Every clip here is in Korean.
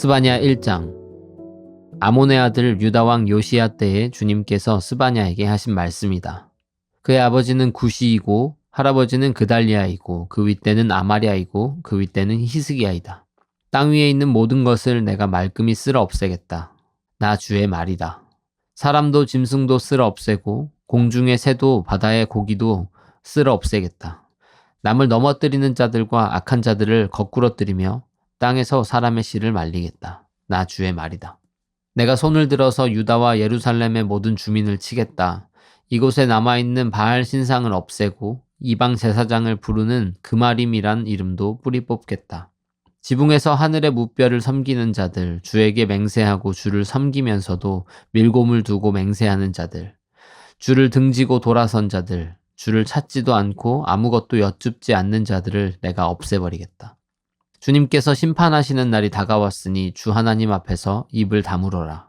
스바냐 1장 아몬의 아들 유다 왕 요시야 때에 주님께서 스바냐에게 하신 말씀이다. 그의 아버지는 구시이고 할아버지는 그달리아이고 그 윗대는 아마리아이고 그 윗대는 히스기야이다. 땅 위에 있는 모든 것을 내가 말끔히 쓸어 없애겠다. 나 주의 말이다. 사람도 짐승도 쓸어 없애고 공중의 새도 바다의 고기도 쓸어 없애겠다. 남을 넘어뜨리는 자들과 악한 자들을 거꾸러뜨리며 땅에서 사람의 씨를 말리겠다. 나 주의 말이다. 내가 손을 들어서 유다와 예루살렘의 모든 주민을 치겠다. 이곳에 남아있는 바알 신상을 없애고 이방 제사장을 부르는 그마림이란 이름도 뿌리 뽑겠다. 지붕에서 하늘의 무뼈를 섬기는 자들, 주에게 맹세하고 주를 섬기면서도 밀곰을 두고 맹세하는 자들, 주를 등지고 돌아선 자들, 주를 찾지도 않고 아무것도 여쭙지 않는 자들을 내가 없애버리겠다. 주님께서 심판하시는 날이 다가왔으니 주 하나님 앞에서 입을 다물어라.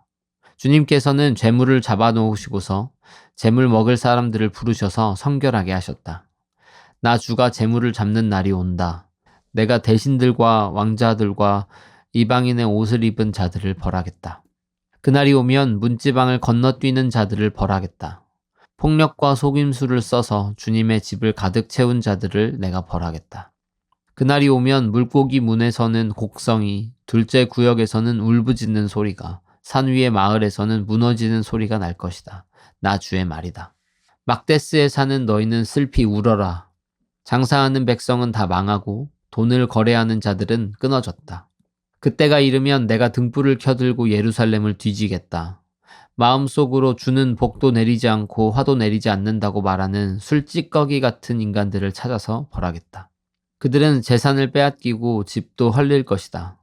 주님께서는 재물을 잡아놓으시고서 재물 먹을 사람들을 부르셔서 성결하게 하셨다. 나 주가 재물을 잡는 날이 온다. 내가 대신들과 왕자들과 이방인의 옷을 입은 자들을 벌하겠다. 그날이 오면 문지방을 건너뛰는 자들을 벌하겠다. 폭력과 속임수를 써서 주님의 집을 가득 채운 자들을 내가 벌하겠다. 그날이 오면 물고기 문에서는 곡성이, 둘째 구역에서는 울부짖는 소리가, 산 위의 마을에서는 무너지는 소리가 날 것이다. 나 주의 말이다. 막데스에 사는 너희는 슬피 울어라. 장사하는 백성은 다 망하고 돈을 거래하는 자들은 끊어졌다. 그때가 이르면 내가 등불을 켜들고 예루살렘을 뒤지겠다. 마음속으로 주는 복도 내리지 않고 화도 내리지 않는다고 말하는 술찌꺼기 같은 인간들을 찾아서 벌하겠다. 그들은 재산을 빼앗기고 집도 헐릴 것이다.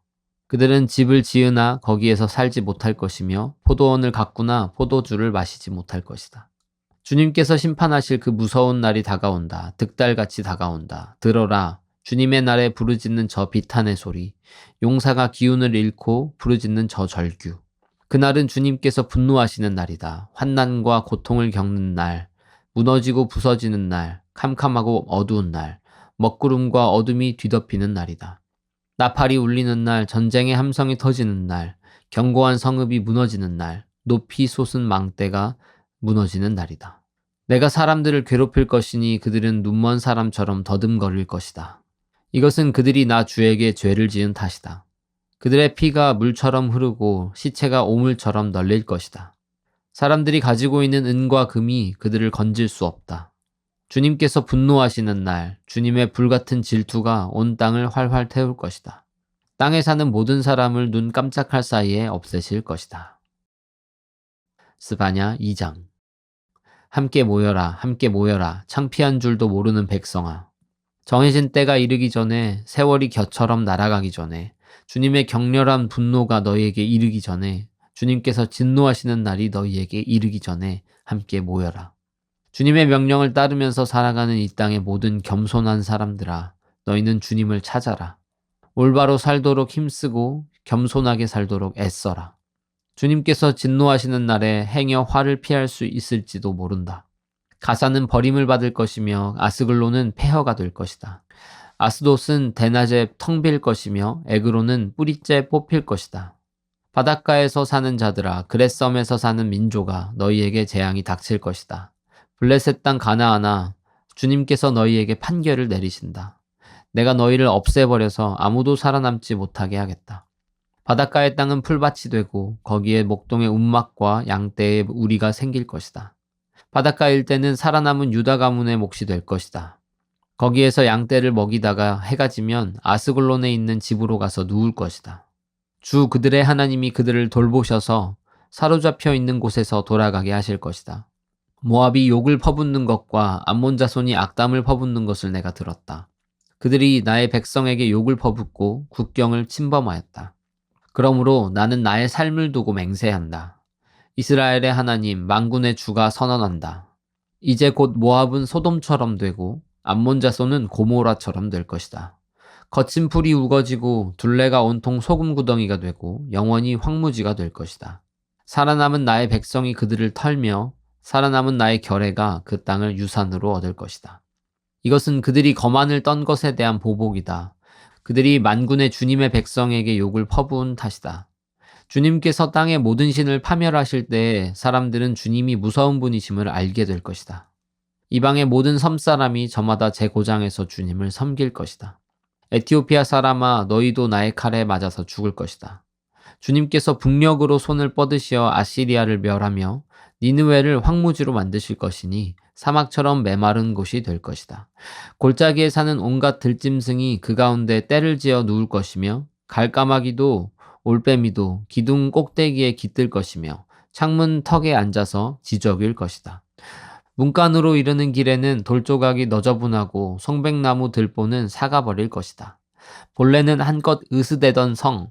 그들은 집을 지으나 거기에서 살지 못할 것이며 포도원을 갖구나 포도주를 마시지 못할 것이다. 주님께서 심판하실 그 무서운 날이 다가온다. 득달같이 다가온다. 들어라. 주님의 날에 부르짖는 저 비탄의 소리. 용사가 기운을 잃고 부르짖는 저 절규. 그날은 주님께서 분노하시는 날이다. 환난과 고통을 겪는 날. 무너지고 부서지는 날. 캄캄하고 어두운 날. 먹구름과 어둠이 뒤덮이는 날이다. 나팔이 울리는 날, 전쟁의 함성이 터지는 날, 견고한 성읍이 무너지는 날, 높이 솟은 망대가 무너지는 날이다. 내가 사람들을 괴롭힐 것이니 그들은 눈먼 사람처럼 더듬거릴 것이다. 이것은 그들이 나 주에게 죄를 지은 탓이다. 그들의 피가 물처럼 흐르고 시체가 오물처럼 널릴 것이다. 사람들이 가지고 있는 은과 금이 그들을 건질 수 없다. 주님께서 분노하시는 날, 주님의 불같은 질투가 온 땅을 활활 태울 것이다. 땅에 사는 모든 사람을 눈 깜짝할 사이에 없애실 것이다. 스바냐 2장 함께 모여라, 함께 모여라, 창피한 줄도 모르는 백성아. 정해진 때가 이르기 전에, 세월이 겨처럼 날아가기 전에, 주님의 격렬한 분노가 너희에게 이르기 전에, 주님께서 진노하시는 날이 너희에게 이르기 전에 함께 모여라. 주님의 명령을 따르면서 살아가는 이 땅의 모든 겸손한 사람들아, 너희는 주님을 찾아라. 올바로 살도록 힘쓰고 겸손하게 살도록 애써라. 주님께서 진노하시는 날에 행여 화를 피할 수 있을지도 모른다. 가사는 버림을 받을 것이며 아스글로는 폐허가 될 것이다. 아스돗은 대낮에 텅 빌 것이며 에그로는 뿌리째 뽑힐 것이다. 바닷가에서 사는 자들아, 그레썸에서 사는 민족아, 너희에게 재앙이 닥칠 것이다. 블레셋 땅 가나아나 주님께서 너희에게 판결을 내리신다. 내가 너희를 없애버려서 아무도 살아남지 못하게 하겠다. 바닷가의 땅은 풀밭이 되고 거기에 목동의 움막과 양떼의 우리가 생길 것이다. 바닷가 일대는 살아남은 유다 가문의 몫이 될 것이다. 거기에서 양떼를 먹이다가 해가 지면 아스글론에 있는 집으로 가서 누울 것이다. 주 그들의 하나님이 그들을 돌보셔서 사로잡혀 있는 곳에서 돌아가게 하실 것이다. 모압이 욕을 퍼붓는 것과 암몬 자손이 악담을 퍼붓는 것을 내가 들었다. 그들이 나의 백성에게 욕을 퍼붓고 국경을 침범하였다. 그러므로 나는 나의 삶을 두고 맹세한다. 이스라엘의 하나님 망군의 주가 선언한다. 이제 곧 모압은 소돔처럼 되고 암몬 자손은 고모라처럼 될 것이다. 거친 풀이 우거지고 둘레가 온통 소금 구덩이가 되고 영원히 황무지가 될 것이다. 살아남은 나의 백성이 그들을 털며 살아남은 나의 결애가 그 땅을 유산으로 얻을 것이다. 이것은 그들이 거만을 떤 것에 대한 보복이다. 그들이 만군의 주님의 백성에게 욕을 퍼부은 탓이다. 주님께서 땅의 모든 신을 파멸하실 때 사람들은 주님이 무서운 분이심을 알게 될 것이다. 이방의 모든 섬 사람이 저마다 제 고장에서 주님을 섬길 것이다. 에티오피아 사람아 너희도 나의 칼에 맞아서 죽을 것이다. 주님께서 북녘으로 손을 뻗으시어 아시리아를 멸하며 니느웨를 황무지로 만드실 것이니 사막처럼 메마른 곳이 될 것이다. 골짜기에 사는 온갖 들짐승이 그 가운데 때를 지어 누울 것이며 갈까마귀도 올빼미도 기둥 꼭대기에 깃들 것이며 창문 턱에 앉아서 지적일 것이다. 문간으로 이르는 길에는 돌조각이 너저분하고 성백나무 들보는 사가버릴 것이다. 본래는 한껏 으스대던 성,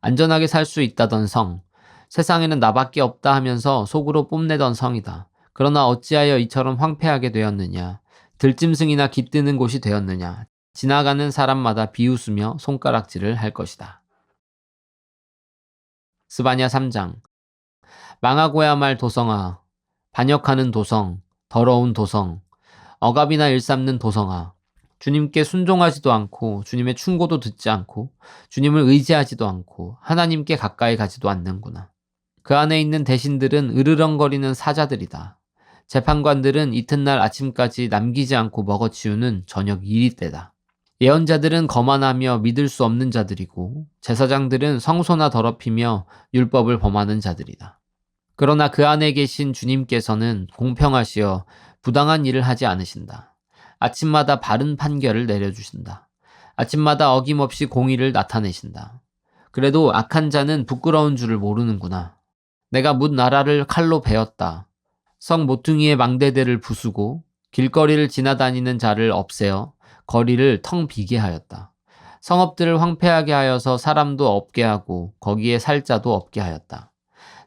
안전하게 살 수 있다던 성, 세상에는 나밖에 없다 하면서 속으로 뽐내던 성이다. 그러나 어찌하여 이처럼 황폐하게 되었느냐? 들짐승이나 깃드는 곳이 되었느냐? 지나가는 사람마다 비웃으며 손가락질을 할 것이다. 스바냐 3장 망하고야 말 도성아, 반역하는 도성, 더러운 도성, 억압이나 일삼는 도성아, 주님께 순종하지도 않고 주님의 충고도 듣지 않고 주님을 의지하지도 않고 하나님께 가까이 가지도 않는구나. 그 안에 있는 대신들은 으르렁거리는 사자들이다. 재판관들은 이튿날 아침까지 남기지 않고 먹어치우는 저녁 이리 때다. 예언자들은 거만하며 믿을 수 없는 자들이고 제사장들은 성소나 더럽히며 율법을 범하는 자들이다. 그러나 그 안에 계신 주님께서는 공평하시어 부당한 일을 하지 않으신다. 아침마다 바른 판결을 내려주신다. 아침마다 어김없이 공의를 나타내신다. 그래도 악한 자는 부끄러운 줄을 모르는구나. 내가 묻 나라를 칼로 베었다. 성 모퉁이의 망대대를 부수고 길거리를 지나다니는 자를 없애어 거리를 텅 비게 하였다. 성읍들을 황폐하게 하여서 사람도 없게 하고 거기에 살 자도 없게 하였다.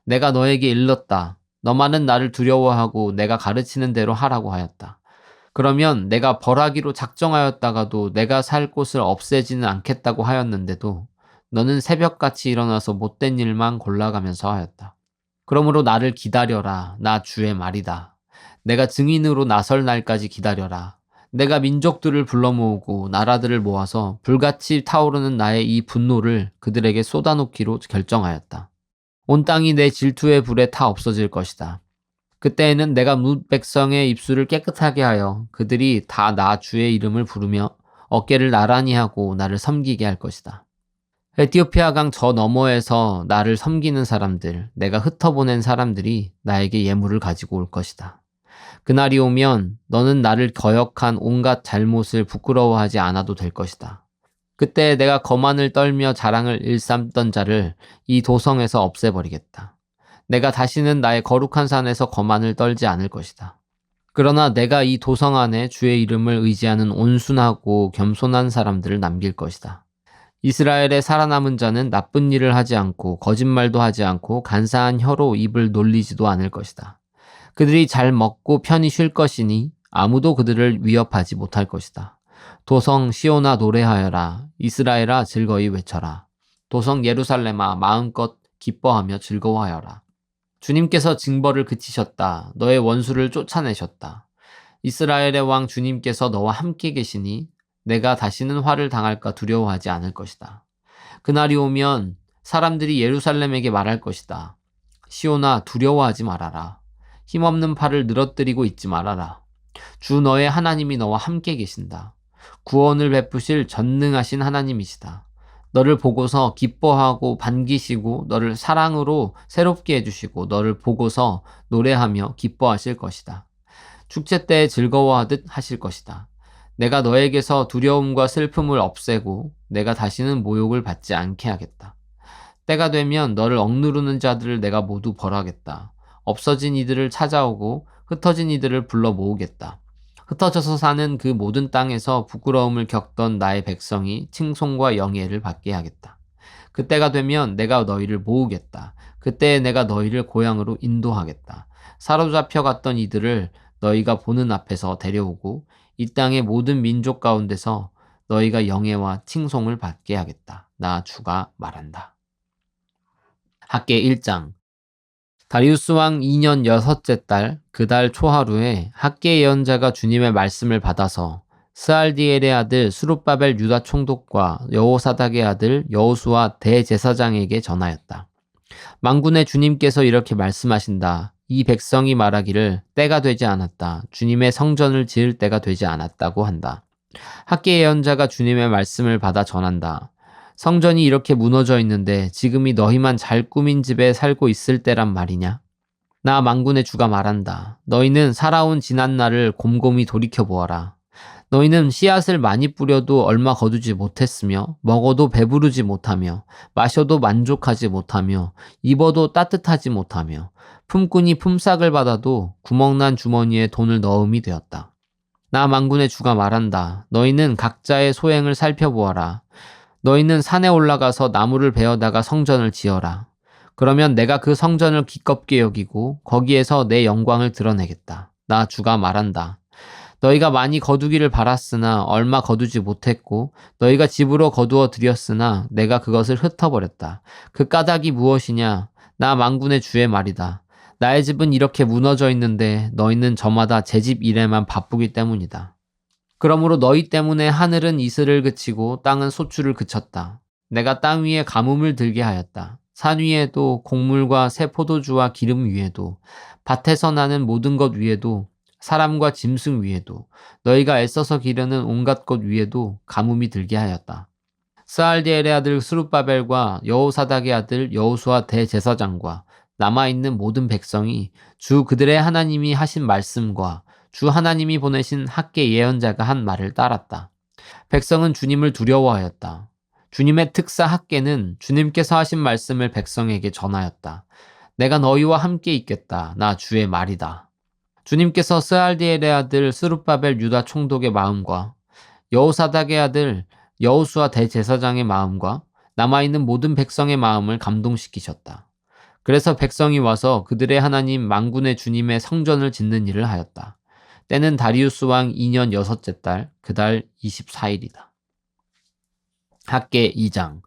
내가 너에게 일렀다. 너만은 나를 두려워하고 내가 가르치는 대로 하라고 하였다. 그러면 내가 벌하기로 작정하였다가도 내가 살 곳을 없애지는 않겠다고 하였는데도 너는 새벽같이 일어나서 못된 일만 골라가면서 하였다. 그러므로 나를 기다려라. 나 주의 말이다. 내가 증인으로 나설 날까지 기다려라. 내가 민족들을 불러 모으고 나라들을 모아서 불같이 타오르는 나의 이 분노를 그들에게 쏟아놓기로 결정하였다. 온 땅이 내 질투의 불에 타 없어질 것이다. 그때에는 내가 뭇 백성의 입술을 깨끗하게 하여 그들이 다 나 주의 이름을 부르며 어깨를 나란히 하고 나를 섬기게 할 것이다. 에티오피아 강 저 너머에서 나를 섬기는 사람들, 내가 흩어보낸 사람들이 나에게 예물을 가지고 올 것이다. 그날이 오면 너는 나를 거역한 온갖 잘못을 부끄러워하지 않아도 될 것이다. 그때 내가 거만을 떨며 자랑을 일삼던 자를 이 도성에서 없애버리겠다. 내가 다시는 나의 거룩한 산에서 거만을 떨지 않을 것이다. 그러나 내가 이 도성 안에 주의 이름을 의지하는 온순하고 겸손한 사람들을 남길 것이다. 이스라엘의 살아남은 자는 나쁜 일을 하지 않고 거짓말도 하지 않고 간사한 혀로 입을 놀리지도 않을 것이다. 그들이 잘 먹고 편히 쉴 것이니 아무도 그들을 위협하지 못할 것이다. 도성 시오나 노래하여라. 이스라엘아 즐거이 외쳐라. 도성 예루살렘아 마음껏 기뻐하며 즐거워하여라. 주님께서 징벌을 그치셨다. 너의 원수를 쫓아내셨다. 이스라엘의 왕 주님께서 너와 함께 계시니 내가 다시는 화를 당할까 두려워하지 않을 것이다. 그날이 오면 사람들이 예루살렘에게 말할 것이다. 시오나 두려워하지 말아라. 힘없는 팔을 늘어뜨리고 있지 말아라. 주 너의 하나님이 너와 함께 계신다. 구원을 베푸실 전능하신 하나님이시다. 너를 보고서 기뻐하고 반기시고 너를 사랑으로 새롭게 해주시고 너를 보고서 노래하며 기뻐하실 것이다. 축제 때 즐거워하듯 하실 것이다. 내가 너에게서 두려움과 슬픔을 없애고 내가 다시는 모욕을 받지 않게 하겠다. 때가 되면 너를 억누르는 자들을 내가 모두 벌하겠다. 없어진 이들을 찾아오고 흩어진 이들을 불러 모으겠다. 흩어져서 사는 그 모든 땅에서 부끄러움을 겪던 나의 백성이 칭송과 영예를 받게 하겠다. 그때가 되면 내가 너희를 모으겠다. 그때 내가 너희를 고향으로 인도하겠다. 사로잡혀 갔던 이들을 너희가 보는 앞에서 데려오고 이 땅의 모든 민족 가운데서 너희가 영예와 칭송을 받게 하겠다. 나 주가 말한다. 학계 1장 다리우스 왕 2년 여섯째 달 그달 초하루에 학계 예언자가 주님의 말씀을 받아서 스알디엘의 아들 수룹바벨 유다 총독과 여호사닥의 아들 여호수아 대제사장에게 전하였다. 망군의 주님께서 이렇게 말씀하신다. 이 백성이 말하기를 때가 되지 않았다. 주님의 성전을 지을 때가 되지 않았다고 한다. 학계 예언자가 주님의 말씀을 받아 전한다. 성전이 이렇게 무너져 있는데 지금이 너희만 잘 꾸민 집에 살고 있을 때란 말이냐? 나 망군의 주가 말한다. 너희는 살아온 지난 날을 곰곰이 돌이켜 보아라. 너희는 씨앗을 많이 뿌려도 얼마 거두지 못했으며, 먹어도 배부르지 못하며, 마셔도 만족하지 못하며, 입어도 따뜻하지 못하며, 품꾼이 품삯을 받아도 구멍난 주머니에 돈을 넣음이 되었다. 나 망군의 주가 말한다. 너희는 각자의 소행을 살펴보아라. 너희는 산에 올라가서 나무를 베어다가 성전을 지어라. 그러면 내가 그 성전을 기껍게 여기고 거기에서 내 영광을 드러내겠다. 나 주가 말한다. 너희가 많이 거두기를 바랐으나 얼마 거두지 못했고 너희가 집으로 거두어 들였으나 내가 그것을 흩어버렸다. 그 까닭이 무엇이냐? 나 망군의 주의 말이다. 나의 집은 이렇게 무너져 있는데 너희는 저마다 제 집 일에만 바쁘기 때문이다. 그러므로 너희 때문에 하늘은 이슬을 그치고 땅은 소출을 그쳤다. 내가 땅 위에 가뭄을 들게 하였다. 산 위에도 곡물과 새 포도주와 기름 위에도 밭에서 나는 모든 것 위에도 사람과 짐승 위에도 너희가 애써서 기르는 온갖 것 위에도 가뭄이 들게 하였다. 스알디엘의 아들 스룹바벨과 여호사닥의 아들 여호수아 대제사장과 남아있는 모든 백성이 주 그들의 하나님이 하신 말씀과 주 하나님이 보내신 학계 예언자가 한 말을 따랐다. 백성은 주님을 두려워하였다. 주님의 특사 학계는 주님께서 하신 말씀을 백성에게 전하였다. 내가 너희와 함께 있겠다. 나 주의 말이다. 주님께서 스알디엘의 아들 스룹바벨 유다 총독의 마음과 여호사닥의 아들 여호수아 대제사장의 마음과 남아있는 모든 백성의 마음을 감동시키셨다. 그래서 백성이 와서 그들의 하나님 망군의 주님의 성전을 짓는 일을 하였다. 때는 다리우스 왕 2년 여섯째 달, 그달 24일이다. 학계 2장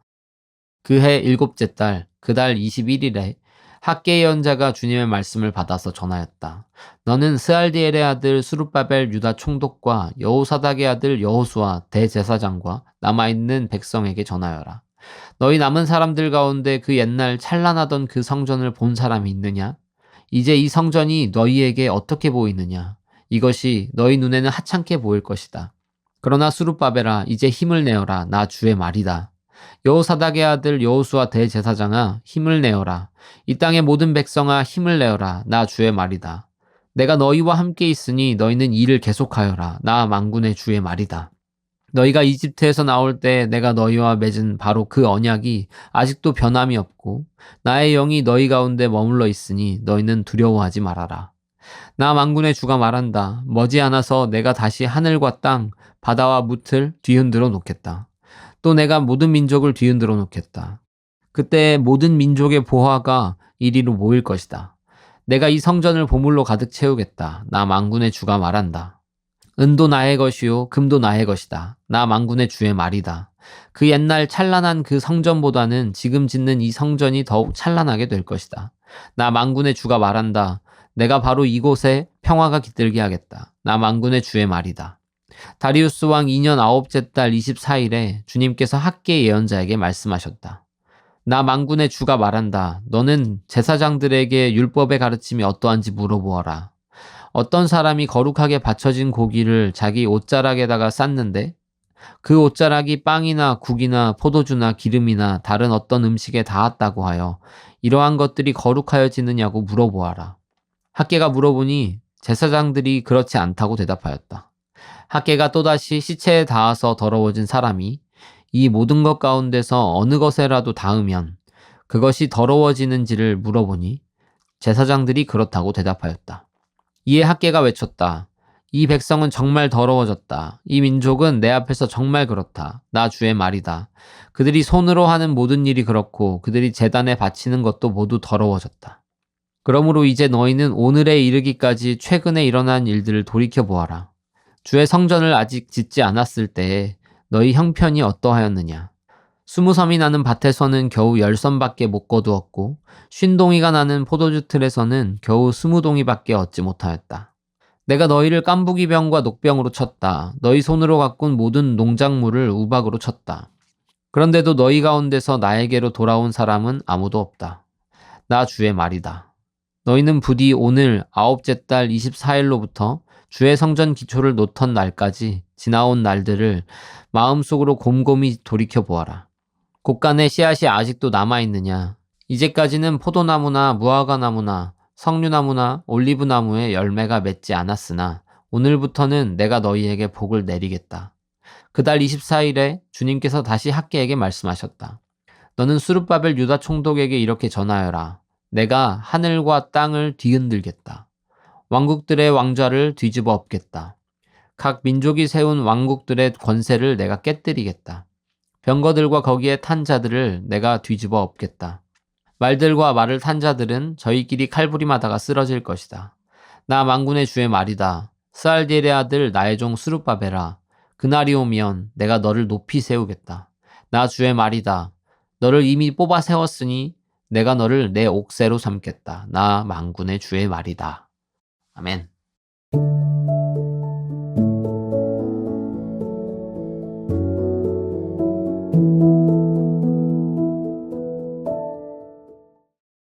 그해 일곱째 달, 그달 21일에 학계 예언자가 주님의 말씀을 받아서 전하였다. 너는 스알디엘의 아들 수룹바벨 유다 총독과 여호사닥의 아들 여호수아 대제사장과 남아있는 백성에게 전하여라. 너희 남은 사람들 가운데 그 옛날 찬란하던 그 성전을 본 사람이 있느냐? 이제 이 성전이 너희에게 어떻게 보이느냐? 이것이 너희 눈에는 하찮게 보일 것이다. 그러나 수룹바벨아 이제 힘을 내어라 나 주의 말이다. 여호사닥의 아들 여호수아 대제사장아 힘을 내어라. 이 땅의 모든 백성아 힘을 내어라. 나 주의 말이다. 내가 너희와 함께 있으니 너희는 일을 계속하여라. 나 망군의 주의 말이다. 너희가 이집트에서 나올 때 내가 너희와 맺은 바로 그 언약이 아직도 변함이 없고 나의 영이 너희 가운데 머물러 있으니 너희는 두려워하지 말아라. 나 망군의 주가 말한다. 머지않아서 내가 다시 하늘과 땅, 바다와 무틀 뒤흔들어 놓겠다. 또 내가 모든 민족을 뒤흔들어 놓겠다. 그때 모든 민족의 보화가 이리로 모일 것이다. 내가 이 성전을 보물로 가득 채우겠다. 나 망군의 주가 말한다. 은도 나의 것이요, 금도 나의 것이다. 나 망군의 주의 말이다. 그 옛날 찬란한 그 성전보다는 지금 짓는 이 성전이 더욱 찬란하게 될 것이다. 나 망군의 주가 말한다. 내가 바로 이곳에 평화가 깃들게 하겠다. 나 망군의 주의 말이다. 다리우스 왕 2년 아홉째 달 24일에 주님께서 학계 예언자에게 말씀하셨다. 나 망군의 주가 말한다. 너는 제사장들에게 율법의 가르침이 어떠한지 물어보아라. 어떤 사람이 거룩하게 바쳐진 고기를 자기 옷자락에다가 쌌는데 그 옷자락이 빵이나 국이나 포도주나 기름이나 다른 어떤 음식에 닿았다고 하여 이러한 것들이 거룩하여지느냐고 물어보아라. 학계가 물어보니 제사장들이 그렇지 않다고 대답하였다. 학계가 또다시 시체에 닿아서 더러워진 사람이 이 모든 것 가운데서 어느 것에라도 닿으면 그것이 더러워지는지를 물어보니 제사장들이 그렇다고 대답하였다. 이에 학계가 외쳤다. 이 백성은 정말 더러워졌다. 이 민족은 내 앞에서 정말 그렇다. 나 주의 말이다. 그들이 손으로 하는 모든 일이 그렇고 그들이 재단에 바치는 것도 모두 더러워졌다. 그러므로 이제 너희는 오늘에 이르기까지 최근에 일어난 일들을 돌이켜 보아라. 주의 성전을 아직 짓지 않았을 때에 너희 형편이 어떠하였느냐? 스무 섬이 나는 밭에서는 겨우 열 섬밖에 못 거두었고 쉰 동이가 나는 포도주 틀에서는 겨우 스무 동이밖에 얻지 못하였다. 내가 너희를 깐부기병과 녹병으로 쳤다. 너희 손으로 가꾼 모든 농작물을 우박으로 쳤다. 그런데도 너희 가운데서 나에게로 돌아온 사람은 아무도 없다. 나 주의 말이다. 너희는 부디 오늘 아홉째 달 24일로부터 주의 성전 기초를 놓던 날까지 지나온 날들을 마음속으로 곰곰이 돌이켜 보아라. 곳간에 씨앗이 아직도 남아 있느냐? 이제까지는 포도나무나 무화과나무나 석류나무나 올리브나무에 열매가 맺지 않았으나 오늘부터는 내가 너희에게 복을 내리겠다. 그달 24일에 주님께서 다시 학계에게 말씀하셨다. 너는 수르바벨 유다 총독에게 이렇게 전하여라. 내가 하늘과 땅을 뒤흔들겠다. 왕국들의 왕좌를 뒤집어 엎겠다. 각 민족이 세운 왕국들의 권세를 내가 깨뜨리겠다. 병거들과 거기에 탄 자들을 내가 뒤집어 엎겠다. 말들과 말을 탄 자들은 저희끼리 칼부림하다가 쓰러질 것이다. 나 망군의 주의 말이다. 스알디엘의 아들 나의 종 수르바벨아. 그날이 오면 내가 너를 높이 세우겠다. 나 주의 말이다. 너를 이미 뽑아 세웠으니 내가 너를 내 옥새로 삼겠다. 나 망군의 주의 말이다. 아멘.